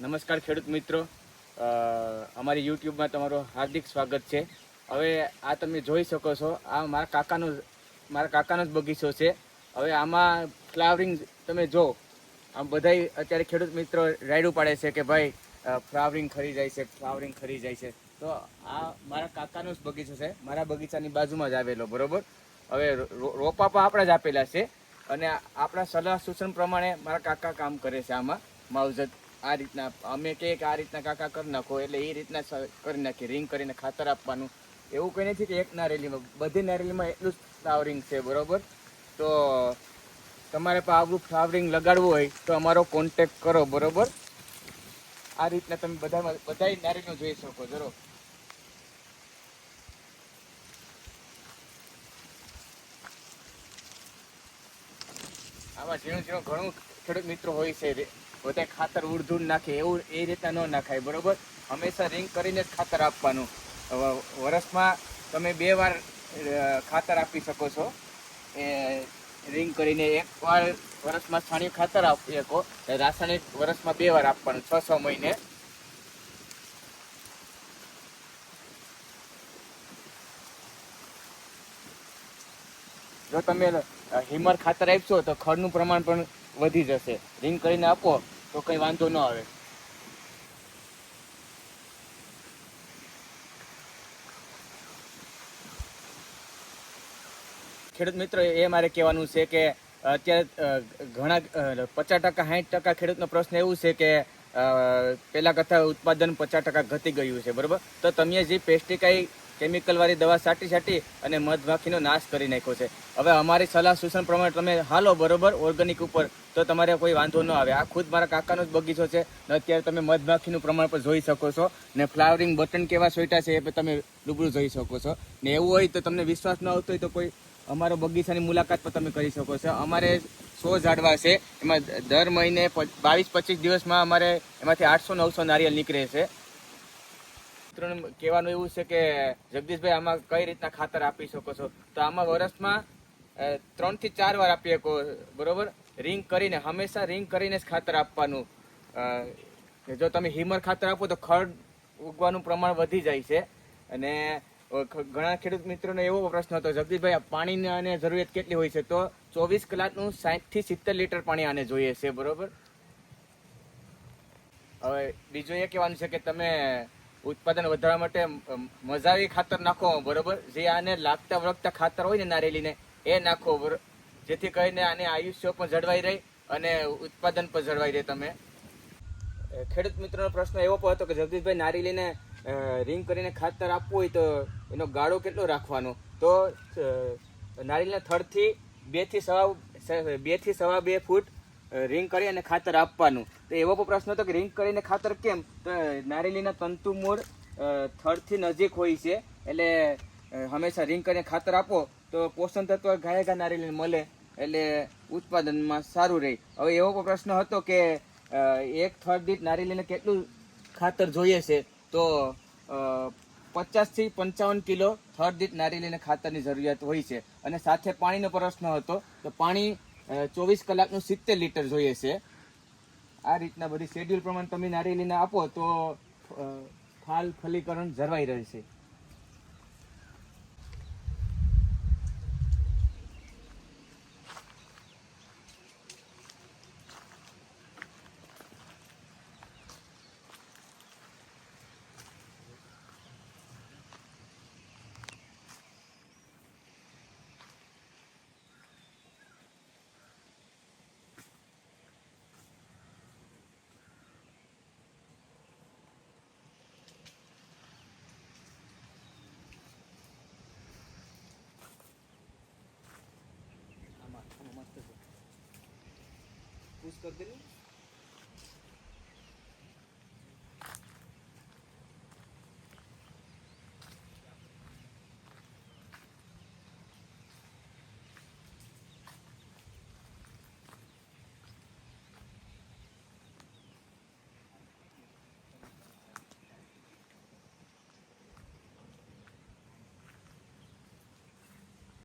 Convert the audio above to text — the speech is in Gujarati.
નમસ્કાર ખેડૂત મિત્રો. અમારી યુટ્યુબમાં તમારું હાર્દિક સ્વાગત છે. હવે આ તમે જોઈ શકો છો, આ મારા કાકાનો મારા કાકાનો જ બગીચો છે. હવે આમાં ફ્લાવરિંગ તમે જો, આમ બધાય અત્યારે ખેડૂત મિત્રો રાયડું પાડે છે કે ભાઈ ફ્લાવરિંગ ખરી જાય છે, ફ્લાવરિંગ ખરી જાય છે. તો આ મારા કાકાનો જ બગીચો છે, મારા બગીચાની બાજુમાં જ આવેલો, બરોબર? હવે રોપા પણ આપણા જ આપેલા છે. અને આપણા સલાહ સૂચન પ્રમાણે મારા કાકા કામ કરે છે આમાં, માવજત આ રીતના અમે કે આ રીતના કાકા કરી નાખો એટલે એ રીતના કરી નાખી રિંગ કરીને ખાતર આપવાનું. એવું કંઈ નથી કે એક નારેલીમાં બધી નારેલીમાં એટલું જ ફ્લાવરિંગ છે, બરોબર? તો તમારે પણ આવું ફ્લાવરિંગ લગાડવું હોય તો અમારો કોન્ટેક કરો, બરોબર? આ રીતના તમે બધા બધા નારેલીઓ જોઈ શકો જરો આમાં ઝીણું ઝીણું ઘણું ખેડૂત મિત્રો હોય છે બધા ખાતર ઉડધૂડ નાખે, એવું એ રીતના ન નાખાય, બરોબર? હંમેશા રિંગ કરીને જ ખાતર આપવાનું. વરસમાં તમે બે વાર ખાતર આપી શકો છો. એ રિંગ કરીને એક વાર વરસમાં છાણિયું ખાતર આપી શકો રાસાયણિક વરસમાં બે વાર આપવાનું, છ છ મહિને. જો તમે હિમર ખાતર આપશો તો ખડનું પ્રમાણ પણ વધી જશે. રિંગ કરીને આપો, તો કંઈ વાંધો ન આવે. ખેડૂત મિત્રો, એ મારે કહેવાનું છે કે, અત્યારે ઘણા પચાસ ટકા સાઠ ટકા ખેડૂતનો પ્રશ્ન એવું છે કે પહેલાં કરતાં ઉત્પાદન પચાસ ટકા ઘટી ગયું છે, બરોબર? તો તમે જે પેસ્ટિકાઈ કેમિકલ વાળી દવા સાટી સાટી અને મધમાખીનો નાશ કરી નાખ્યો છે. હવે અમારી સલાહ સૂચન પ્રમાણે તમે હાલો, બરોબર? ઓર્ગેનિક ઉપર તો તમારે કોઈ વાંધો ન આવે. આ ખુદ મારા કાકાનો જ બગીચો છે. ને અત્યારે તમે મધમાખીનું પ્રમાણ પણ જોઈ શકો છો. ને ફ્લાવરિંગ બટન કેવા સોઈટા છે એ પણ તમે રૂબરૂ જોઈ શકો છો. ને એવું હોય તો તમને વિશ્વાસ ન આવતો હોય તો કોઈ અમારો બગીચાની મુલાકાત પણ તમે કરી શકો છો. અમારે સો ઝાડવા છે. એમાં દર મહિને બાવીસ પચીસ દિવસમાં અમારે એમાંથી આઠસો નવસો નારિયેલ નીકળે છે. મિત્રોને કહેવાનું એવું છે કે જગદીશભાઈ આમાં કઈ રીતના ખાતર આપી શકો છો? તો આમાં વર્ષમાં ત્રણથી ચાર વાર આપી શકો, બરોબર? રિંગ કરીને, હંમેશા રિંગ કરીને જ ખાતર આપવાનું. જો તમે હિમર ખાતર આપો તો ખડ ઉગવાનું પ્રમાણ વધી જાય છે. અને ઘણા ખેડૂત મિત્રોનો એવો પ્રશ્ન હતો, જગદીશભાઈ, આ પાણીની આને જરૂરિયાત કેટલી હોય છે? તો ચોવીસ કલાકનું સાઠથી સિત્તેર લીટર પાણી આને જોઈએ છે, બરોબર? હવે બીજું એ કહેવાનું છે કે તમે ઉત્પાદન વધારવા માટે મજાવી ખાતર નાખો, બરોબર? જે આને લાગતા વળગતા ખાતર હોય ને નારેલીને, એ નાખો, બરો- જેથી કરીને આને આયુષ્ય પણ જળવાઈ રહે અને ઉત્પાદન પણ જળવાઈ રહે તમે. ખેડૂત મિત્રોનો પ્રશ્ન એવો પણ હતો કે જગદીશભાઈ નારેલીને લઈને રિંગ કરીને ખાતર આપવું હોય તો એનો ગાળો કેટલો રાખવાનો? તો નારિયેળના થડથી બેથી સવા બેથી સવા બે ફૂટ રિંગ કરી અને ખાતર આપવાનું. તો એવો પણ પ્રશ્ન હતો કે રિંગ કરીને ખાતર કેમ? તો નારેલીના તંતુ મૂળ થડથી નજીક હોય છે, એટલે હંમેશા રિંગ કરીને ખાતર આપો તો પોષણ તત્વ ગાય ગા નારેલીને મળે. એટલે ઉત્પાદનમાં સારું રહે. હવે એવો પ્રશ્ન હતો કે એક થર્ડ દીઠ નારિયેળીને કેટલું ખાતર જોઈએ છે? તો પચાસથી પંચાવન કિલો થર્ડ દીઠ નારિયેળીને ખાતરની જરૂરિયાત હોય છે. અને સાથે પાણીનો પ્રશ્ન હતો તો પાણી ચોવીસ કલાકનું સિત્તેર લીટર જોઈએ છે. આ રીતના બધી શેડ્યુલ પ્રમાણે તમે નારિયેળીને આપો તો ફાલ ફલીકરણ જળવાઈ રહેશે. મસ્ત છે પુશ કરી દેલું